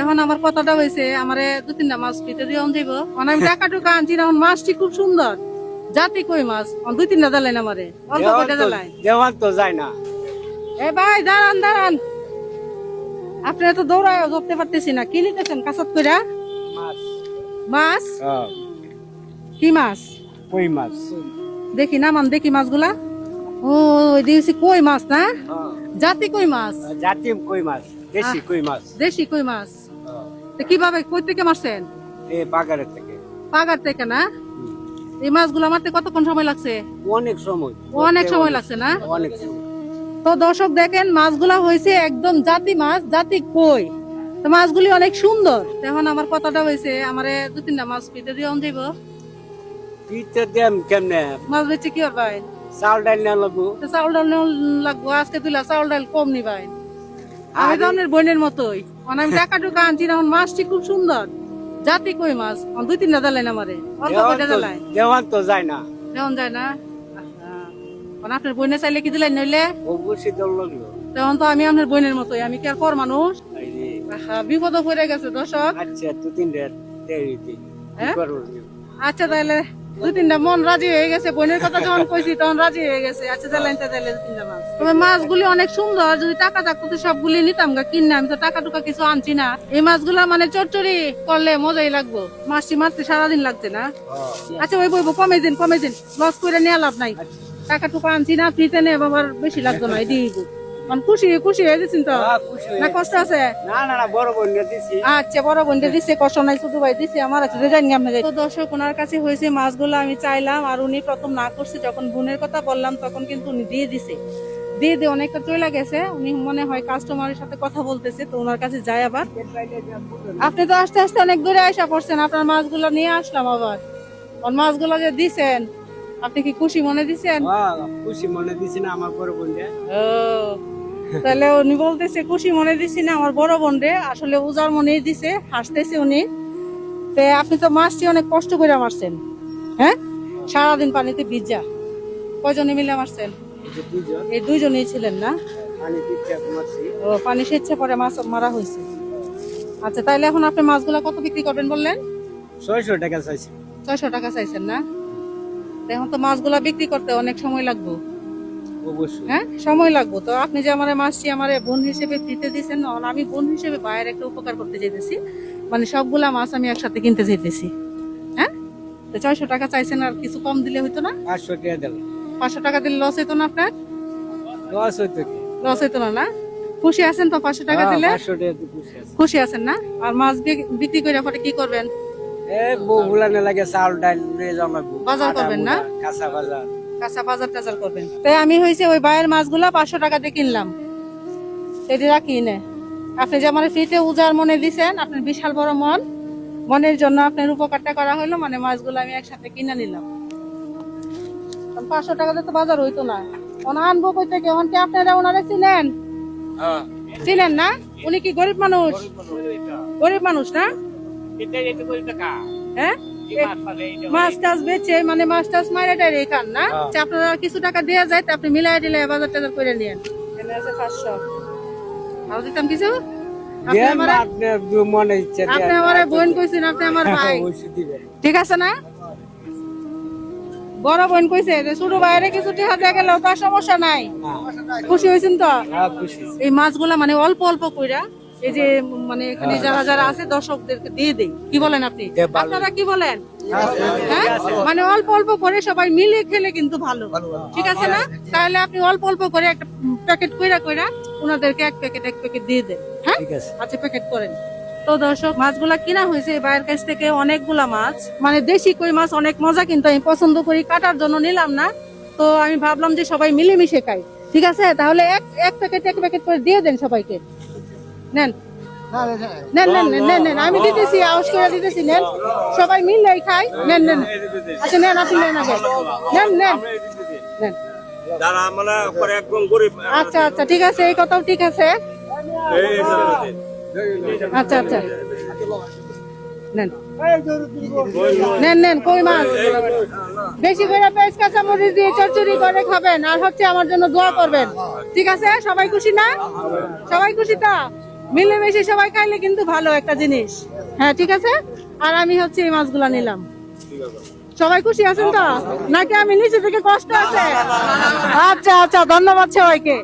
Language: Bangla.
এখন আমার কথাটা হয়েছে আমারে দু তিনটা মাছ পিতে দিয়ে দিব। মানে আমি টাকা টুকা আনছি না মাছটি খুব সুন্দর। জাতি কই মাছ? দুই তিনটা জ্বালাইন আমারে। অল্প দেওয়ান কয়টা তো- জ্বালাই দেওয়ান তো যায় না। এ ভাই দাঁড়ান দাঁড়ান। আপনারা তো দৌড়ায় ধরতে পারতেছি না। কি নিতেছেন কাসাত কইরা? মাছ। মাছ? কি মাছ? কই মাছ? দেখি না মান দেখি মাছগুলা। ও দিয়েছি কই মাছ না? জাতি কই মাছ? জাতি কই মাছ? দেশি কই মাছ? দেশি কই মাছ? কীভাবে? কই থেকে মারছেন? এই বাগানের থেকে। পাগার থেকে না? এই মাছগুলো মারতে কতক্ষণ সময় লাগছে? অনেক সময়। অনেক সময় লাগছে না? অনেক সময়। তো দর্শক দেখেন মাছগুলা হয়েছে একদম জাতি মাছ জাতি কই? তো মাছগুলি অনেক সুন্দর। এখন আমার কথাটা হয়েছে আমারে দু তিনটা মাছ পিতে দিয়ে দিব পিঠে দেম কেমনে? মাছ বেচে কি করবাই চাউল ডাল না লাগবো। চাউল ডাল নেওয়া লাগবো আজকে তুলা চাউল ডাল কম নিবাই। আমি তো অনেক বোনের মতোই। মানে আমি টাকা টুকা আনছি এখন মাছটি খুব সুন্দর। জাতি কই মাছ? দুই তিনটা জ্বালাই আমারে। অল্প কয়টা জ্বালাই দেওয়ান তো যায় না। দেওয়ান যায় না? আহা। আপনার বোনে চাইলে কি দিলেন নইলে? অবশ্যই দল লাগল। তখন তো আমি আপনার বোনের মতোই আমি কি আর পর মানুষ? বিপদ পড়ে গেছে দর্শক। আচ্ছা দু তিন রেট হ্যাঁ? আচ্ছা তাহলে। দুই তিনটা মন রাজি হয়ে গেছে বোনের কথা যখন কইছি তখন রাজি হয়ে গেছে। আচ্ছা তাহলে আনতে তাহলে দু তিনটা মাছ। তবে মাছগুলি অনেক সুন্দর যদি টাকা থাকতো তো সবগুলি নিতাম গা কিনে আমি তো টাকা টুকা কিছু আনছি না। এই মাছগুলা মানে চচ্চড়ি করলে মজাই লাগবো। মাছটি মারতে সারাদিন লাগছে না? আচ্ছা ওই বইবো কমে দিন কমে দিন। লস করে নিয়ে লাভ নাই। টাকা টুকা আনছি না ফ্রিতে নিয়ে বাবার বেশি লাগতো না এদিকে। মানে খুশি খুশি হয়ে গেছেন তো? হ্যাঁ, খুশি না কষ্ট আছে? না না না বড় বোন দিছি। আচ্ছা বড় বোনটা দিচ্ছে কষ্ট নাই ছোট ভাই দিচ্ছে আমার আছে যে জানি আপনি তো দর্শক ওনার কাছে হয়েছে মাছগুলো আমি চাইলাম আর উনি প্রথম না করছে যখন বোনের কথা বললাম তখন কিন্তু উনি দিয়ে দিছে। দিয়ে দিয়ে অনেকটা চলে গেছে উনি মনে হয় কাস্টমারের সাথে কথা বলতেছে তো ওনার কাছে যায় আবার। আপনি তো আস্তে আস্তে অনেক দূরে আসা পড়ছেন আপনার মাছগুলো নিয়ে আসলাম আবার। ওর মাছগুলো যে দিছেন আপনি কি খুশি মনে দিছেন? হ্যাঁ, খুশি মনে দিছি না আমার বড় বোন ও তাহলে উনি বলতেছে খুশি মনে দিছি না আমার বড় বোন রে আসলে উজার মনে দিছে হাসতেছে উনি। তে আপনি তো মাছটি অনেক কষ্ট করে মারছেন হ্যাঁ? সারাদিন পানিতে ভিজা। কয়জনে মিলে মারছেন? এই দুইজনেই ছিলেন না? ও পানি সেচ্ছে পরে মাছ মারা হয়েছে। আচ্ছা তাইলে এখন আপনি মাছগুলা কত বিক্রি করবেন বললেন? ছয়শো টাকা চাইছি। ছয়শো টাকা চাইছেন না? এখন তো মাছগুলা বিক্রি করতে অনেক সময় লাগবে। হ্যাঁ? সময় লাগবে। তো আপনি যে আমার মাছটি আমার বোন হিসেবে দিতে দিয়েছেন আমি বোন হিসেবে বাইরে একটা উপকার করতে চাইতেছি মানে সবগুলা মাছ আমি একসাথে কিনতে চাইতেছি হ্যাঁ? তো ছয়শো টাকা চাইছেন আর কিছু কম দিলে হইতো না? পাঁচশো টাকা দিল পাঁচশো টাকা দিলে লস হইতো না আপনার? দশ হইতো লস হইতো না না? খুশি আছেন তো পাঁচশো টাকা হ্যাঁ, দিলে? খুশি আছেন না? আর মাছ বিক- বিক্রি করে পরে কি করবেন? এ বউ গুলানে লাগে চাউল ডাল নিয়ে যাওয়া বাজার করবেন না? কাঁচা বাজার। কাঁচা বাজার টাজার করবেন। তাই আমি হয়েছে ওই বাইরের মাছগুলা পাঁচশো টাকা দিয়ে কিনলাম। সেটি রাখি নে। আপনি যে আমার ফ্রিতে উজার মনে দিছেন আপনার বিশাল বড় মন মনের জন্য আপনার উপকারটা করা হলো মানে মাছগুলো আমি একসাথে কিনে নিলাম। পাঁচশো টাকাতে তো বাজার হইতো না। ওনা আনব কই থেকে? ওখান আপনারা ওনারা চিনেন? চিনেন না? উনি কি গরিব মানুষ? গরিব মানুষ। না? হ্যাঁ? মাছ টাছ বেচে মানে মাছ টাছ মাইরে টাইরে খান না? হ্যাঁ। আপনারা কিছু টাকা দেওয়া যায় আপনি মিলাই দিলে বাজার টাজার করে নিয়েন পাঁচশো। আরও দিতাম কিছু? আপনি দেন আমারে- না, আপনার দু মনে ইচ্ছে দেন। আপনি আমার বোন কইছেন আপনি আমার ভাই। ঠিক আছে না? বড় বোন কইছে যে ছোট ভাইয়ের কিছু টাকা দিয়ে গেলেও তার সমস্যা নাই। হ্যাঁ, খুশি হয়েছেন তো? হ্যাঁ, খুশি। এই মাছগুলা মানে অল্প অল্প কইরা এই যে মানে এখানে যারা যারা আছে দর্শকদেরকে দিয়ে দেই। কি বলেন আপনি? আপনারা কি বলেন? হ্যাঁ? মানে অল্প অল্প করে সবাই মিলে খেলে কিন্তু ভালো। ঠিক আছে না? তাহলে আপনি অল্প অল্প করে একটা প্যাকেট কইরা কইরা ওনাদেরকে এক প্যাকেট এক প্যাকেট দিয়ে দেন। হ্যাঁ? আচ্ছা প্যাকেট করেন। তো দর্শক মাছগুলা কিনা হয়েছে ভাইয়ের কাছ থেকে অনেকগুলা মাছ। মানে দেশি কই মাছ অনেক মজা কিন্তু আমি পছন্দ করি কাটার জন্য নিলাম না। তো আমি ভাবলাম যে সবাই মিলেমিশে খাই। ঠিক আছে? তাহলে এক এক প্যাকেট এক প্যাকেট করে দিয়ে দেন সবাইকে। নেন। নেন নেন নেন নেন আমি দিতেছি আউশ করে দিতেছি নেন। সবাই মিলেই খাই। নেন নেন। আচ্ছা নেন আপনি নেন আগে। নেন নেন। নেন। মানে আচ্ছা আচ্ছা ঠিক আছে এই কথাও ঠিক আছে। আচ্ছা আচ্ছা। নেন। নেন নেন কই মাছ? বেশি করে পেঁয়াজ কাঁচা মরিচ দিয়ে চচ্চড়ি করে খাবেন। আর হচ্ছে আমার জন্য দোয়া করবেন। ঠিক আছে? সবাই খুশি না? সবাই খুশি তো? মিলেমিশে সবাই খাইলে কিন্তু ভালো একটা জিনিস। হ্যাঁ ঠিক আছে? আর আমি হচ্ছে এই মাছগুলা নিলাম। সবাই খুশি আছেন তো? নাকি আমি নিচে থেকে কষ্ট আছে? আচ্ছা আচ্ছা ধন্যবাদ সবাইকে।